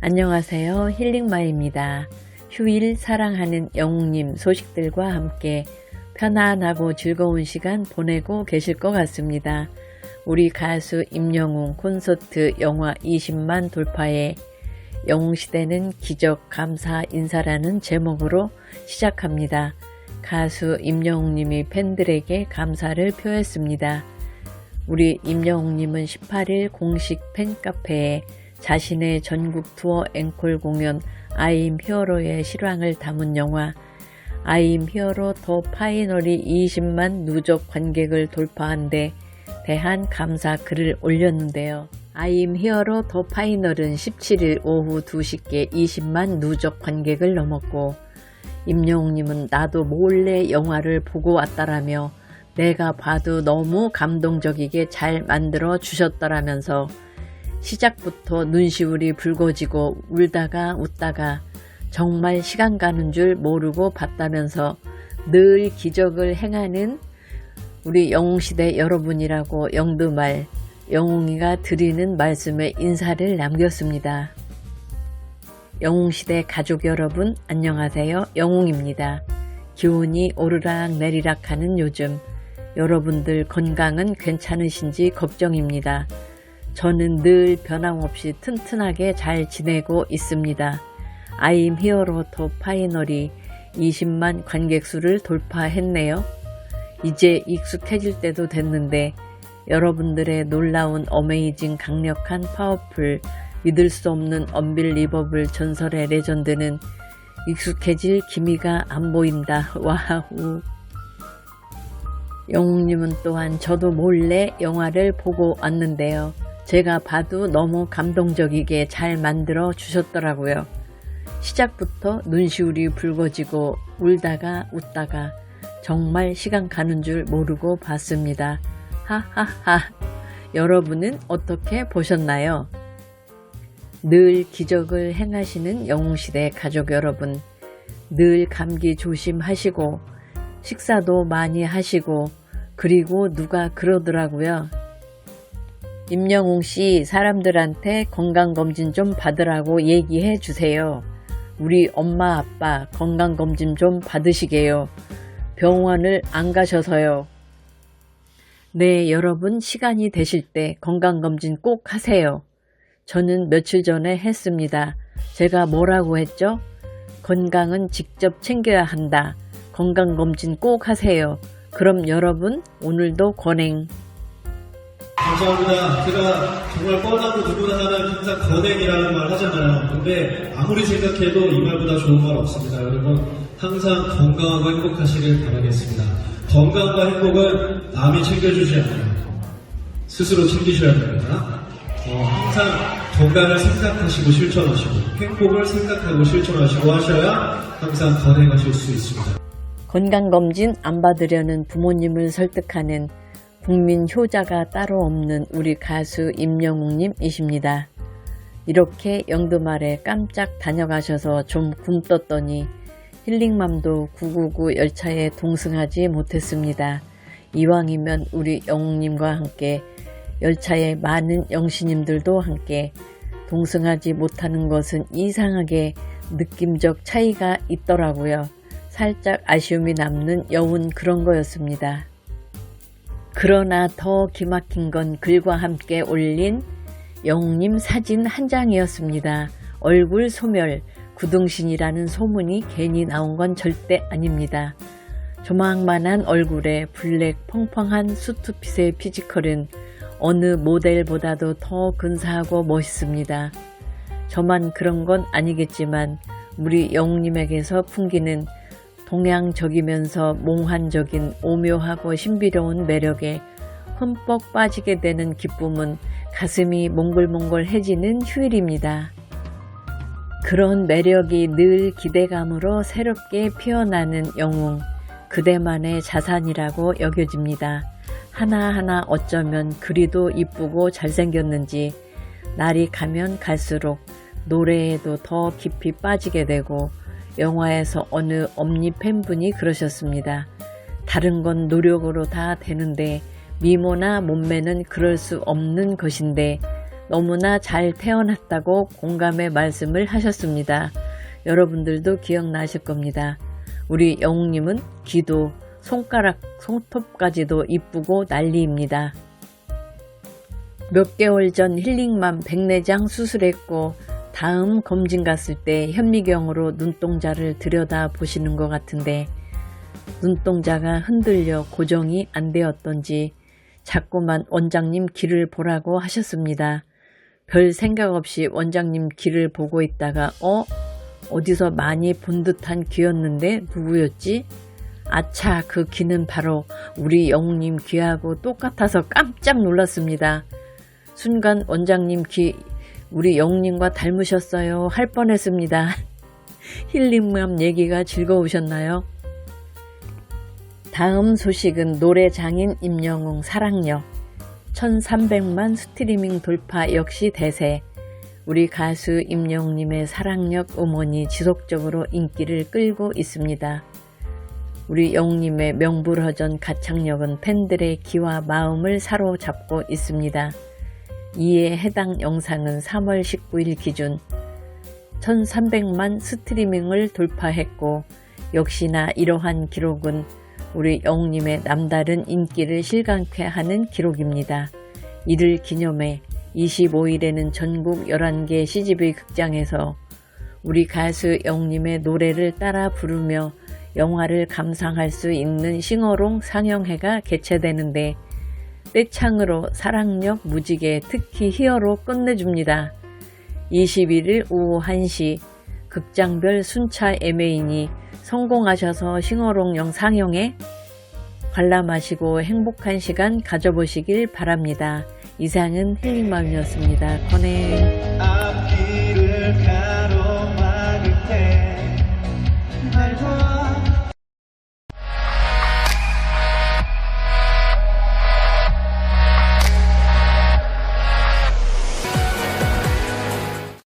안녕하세요. 힐링마입니다. 휴일 사랑하는 영웅님 소식들과 함께 편안하고 즐거운 시간 보내고 계실 것 같습니다. 우리 가수 임영웅 콘서트 영화 20만 돌파에 영웅시대는 기적 감사 인사라는 제목으로 시작합니다. 가수 임영웅님이 팬들에게 감사를 표했습니다. 우리 임영웅님은 18일 공식 팬카페에 자신의 전국 투어 앵콜 공연 아임 히어로의 실황을 담은 영화 아임 히어로 더 파이널이 20만 누적 관객을 돌파한 데 대한 감사 글을 올렸는데요. 아임 히어로 더 파이널은 17일 오후 2시께 20만 누적 관객을 넘었고 임영웅님은 나도 몰래 영화를 보고 왔다라며 내가 봐도 너무 감동적이게 잘 만들어 주셨더라면서 시작부터 눈시울이 붉어지고 울다가 웃다가 정말 시간 가는 줄 모르고 봤다면서 늘 기적을 행하는 우리 영웅시대 여러분이라고 영두말 영웅이가 드리는 말씀에 인사를 남겼습니다. 영웅시대 가족 여러분 안녕하세요. 영웅입니다. 기온이 오르락 내리락 하는 요즘 여러분들 건강은 괜찮으신지 걱정입니다. 저는 늘 변함없이 튼튼하게 잘 지내고 있습니다. 아임 히어로 더 파이널이 20만 관객 수를 돌파했네요. 이제 익숙해질 때도 됐는데 여러분들의 놀라운 어메이징 강력한 파워풀 믿을 수 없는 언빌리버블 전설의 레전드는 익숙해질 기미가 안 보인다. 와우. 영웅님은 또한 저도 몰래 영화를 보고 왔는데요. 제가 봐도 너무 감동적이게 잘 만들어 주셨더라고요. 시작부터 눈시울이 붉어지고 울다가 웃다가 정말 시간 가는 줄 모르고 봤습니다. 하하하. 여러분은 어떻게 보셨나요? 늘 기적을 행하시는 영웅시대 가족 여러분, 늘 감기 조심하시고, 식사도 많이 하시고, 그리고 누가 그러더라고요. 임영웅 씨 사람들한테 건강검진 좀 받으라고 얘기해 주세요. 우리 엄마 아빠 건강검진 좀 받으시게요. 병원을 안 가셔서요. 네, 여러분 시간이 되실 때 건강검진 꼭 하세요. 저는 며칠 전에 했습니다. 제가 뭐라고 했죠? 건강은 직접 챙겨야 한다. 건강검진 꼭 하세요. 그럼 여러분 오늘도 권행. 감사합니다. 제가 정말 뻔하고 누구나 하는 항상 건행이라는 말 하잖아요. 근데 아무리 생각해도 이 말보다 좋은 말 없습니다. 여러분 항상 건강하고 행복하시길 바라겠습니다. 건강과 행복은 남이 챙겨주지 않아요. 스스로 챙기셔야 됩니다. 어, 항상 건강을 생각하시고 실천하시고 행복을 생각하고 실천하시고 하셔야 항상 건행하실 수 있습니다. 건강검진 안 받으려는 부모님을 설득하는 국민 효자가 따로 없는 우리 가수 임영웅님이십니다. 이렇게 영두말에 깜짝 다녀가셔서 좀 굶떴더니 힐링맘도 999 열차에 동승하지 못했습니다. 이왕이면 우리 영웅님과 함께 열차에 많은 영신님들도 함께 동승하지 못하는 것은 이상하게 느낌적 차이가 있더라고요. 살짝 아쉬움이 남는 여운 그런 거였습니다. 그러나 더 기막힌 건 글과 함께 올린 영웅님 사진 한 장이었습니다. 얼굴 소멸, 구둥신이라는 소문이 괜히 나온 건 절대 아닙니다. 조망만한 얼굴에 블랙 펑펑한 수트핏의 피지컬은 어느 모델보다도 더 근사하고 멋있습니다. 저만 그런 건 아니겠지만 우리 영웅님에게서 풍기는 동양적이면서 몽환적인 오묘하고 신비로운 매력에 흠뻑 빠지게 되는 기쁨은 가슴이 몽글몽글해지는 휴일입니다. 그런 매력이 늘 기대감으로 새롭게 피어나는 영웅, 그대만의 자산이라고 여겨집니다. 하나하나 어쩌면 그리도 이쁘고 잘생겼는지 날이 가면 갈수록 노래에도 더 깊이 빠지게 되고 영화에서 어느 엄니 팬분이 그러셨습니다. 다른 건 노력으로 다 되는데 미모나 몸매는 그럴 수 없는 것인데 너무나 잘 태어났다고 공감의 말씀을 하셨습니다. 여러분들도 기억나실 겁니다. 우리 영웅님은 귀도 손가락, 손톱까지도 이쁘고 난리입니다. 몇 개월 전 힐링맘 백내장 수술했고 다음 검진 갔을 때 현미경으로 눈동자를 들여다 보시는 것 같은데 눈동자가 흔들려 고정이 안 되었던지 자꾸만 원장님 귀를 보라고 하셨습니다. 별 생각 없이 원장님 귀를 보고 있다가 어? 어디서 많이 본 듯한 귀였는데 누구였지? 아차 그 귀는 바로 우리 영웅님 귀하고 똑같아서 깜짝 놀랐습니다. 순간 원장님 귀 우리 영웅님과 닮으셨어요 할 뻔했습니다. 힐링맘 얘기가 즐거우셨나요? 다음 소식은 노래 장인 임영웅 사랑력 1300만 스트리밍 돌파 역시 대세 우리 가수 임영웅님의 사랑력 음원이 지속적으로 인기를 끌고 있습니다. 우리 영웅님의 명불허전 가창력은 팬들의 귀와 마음을 사로잡고 있습니다. 이에 해당 영상은 3월 19일 기준 1300만 스트리밍을 돌파했고 역시나 이러한 기록은 우리 영웅님의 남다른 인기를 실감케 하는 기록입니다. 이를 기념해 25일에는 전국 11개 CGV 극장에서 우리 가수 영웅님의 노래를 따라 부르며 영화를 감상할 수 있는 싱어롱 상영회가 개최되는데 떼창으로 사랑력 무지개 특히 히어로 끝내줍니다. 21일 오후 1시 극장별 순차 예매인이 성공하셔서 싱어롱 상영에 관람하시고 행복한 시간 가져보시길 바랍니다. 이상은 힐링맘이었습니다. 커넥.